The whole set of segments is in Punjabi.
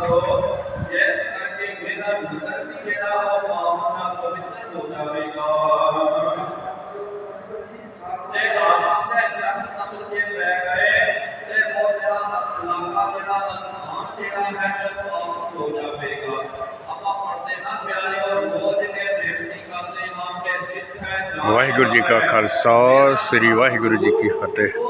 ਜਿਸ ਕਰਕੇ ਮੇਰਾ ਮਿੱਤਰ ਵੀ ਜਿਹੜਾ ਉਹ ਪਾਵਨ ਪਵਿੱਤਰ ਹੋ ਜਾਵੇਗਾ ਤੇ ਆਪ ਦੇ ਜਨ ਸਮਝ ਕੇ ਪੈ ਗਏ ਤੇ ਉਹ ਜਿਹੜਾ ਅਖਲਾਕਾ ਜਿਹੜਾ ਅਸਮਾਨ ਜਿਹੜਾ ਹੈ ਉਹ ਪਾਵਨ ਹੋ ਜਾਵੇਗਾ ਆਪਾਂ ਪੜ੍ਹਦੇ ਹਾਂ ਪਿਆਰੇ ਔਰ ਰੋਜ਼ ਕੇ ਬੇਨਤੀ ਕਰਦੇ ਹਾਂ ਕਿ ਜਿੱਥੇ ਹੈ ਵਾਹਿਗੁਰੂ ਜੀ ਕਾ ਖਾਲਸਾ ਸ੍ਰੀ ਵਾਹਿਗੁਰੂ ਜੀ ਕੀ ਫਤਿਹ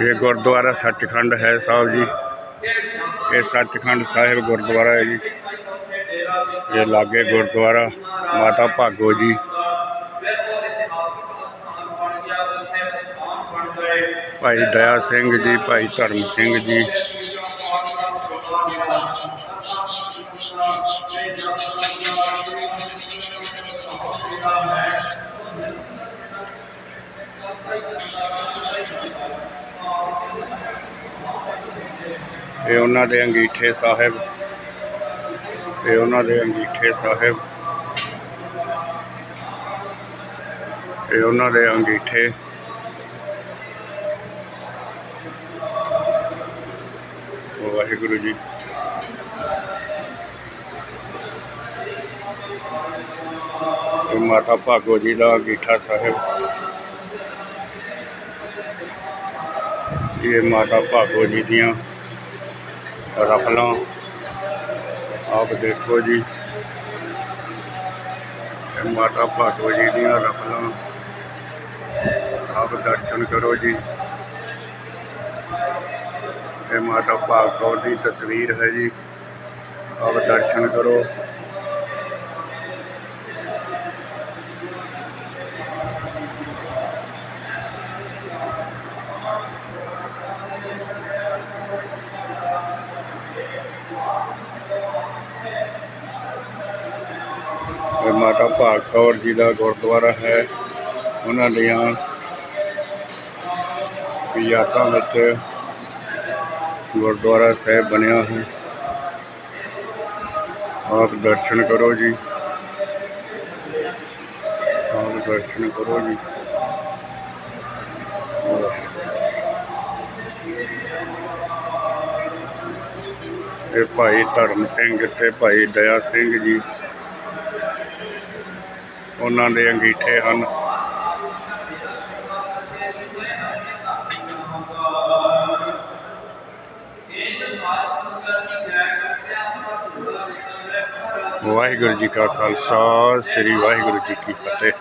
ਇਹ ਗੁਰਦੁਆਰਾ ਸੱਚਖੰਡ ਹੈ ਸਾਹਿਬ ਜੀ। ਇਹ ਸੱਚਖੰਡ ਸਾਹਿਬ ਗੁਰਦੁਆਰਾ ਹੈ ਜੀ। ਇਹ ਲਾਗੇ ਗੁਰਦੁਆਰਾ ਮਾਤਾ ਭਾਗੋ ਜੀ। ਭਾਈ ਦਇਆ ਸਿੰਘ ਜੀ, ਭਾਈ ਧਰਮ ਸਿੰਘ ਜੀ। ਇਹ ਉਹਨਾਂ ਦੇ ਅੰਗੀਠੇ ਸਾਹਿਬ। ਇਹ ਉਹਨਾਂ ਦੇ ਅੰਗੀਠੇ ਸਾਹਿਬ। ਇਹ ਉਹਨਾਂ ਦੇ ਅੰਗੀਠੇ। ਵਾਹਿਗੁਰੂ ਜੀ। ਇਹ ਮਾਤਾ ਭਾਗੋ ਜੀ ਦਾ ਅੰਗੀਠਾ ਸਾਹਿਬ। ਇਹ ਮਾਤਾ ਭਾਗੋ ਜੀ ਦੀਆਂ ਰਫਲਾਂ ਆਪ ਦੇਖੋ ਜੀ। ਇਹ ਮਾਤਾ ਭਾਗੋ ਜੀ ਦੀਆਂ ਰਫਲਾਂ ਆਪ ਦਰਸ਼ਨ ਕਰੋ ਜੀ। ਇਹ ਮਾਤਾ ਭਾਗੋ ਦੀ ਤਸਵੀਰ ਹੈ ਜੀ। ਆਪ ਦਰਸ਼ਨ ਕਰੋ। ਇਹ ਮਾਤਾ ਭਾਗ ਕੌਰ ਜੀ ਦਾ ਗੁਰਦੁਆਰਾ ਹੈ। ਉਹਨਾਂ ਦੀਆਂ ਯਾਦਾਂ ਵਿੱਚ ਗੁਰਦੁਆਰਾ ਸਾਹਿਬ ਬਣਿਆ ਹੈ। ਆਪ ਦਰਸ਼ਨ ਕਰੋ ਜੀ। ਆਪ ਦਰਸ਼ਨ ਕਰੋ ਜੀ। ਇਹ ਭਾਈ ਧਰਮ ਸਿੰਘ ਤੇ ਭਾਈ ਦਇਆ ਸਿੰਘ ਜੀ ਉਹਨਾਂ ਦੇ ਅੰਗੀਠੇ ਹਨ। ਵਾਹਿਗੁਰੂ ਜੀ ਕਾ ਖਾਲਸਾ ਸ੍ਰੀ ਵਾਹਿਗੁਰੂ ਜੀ ਕੀ ਫਤਿਹ।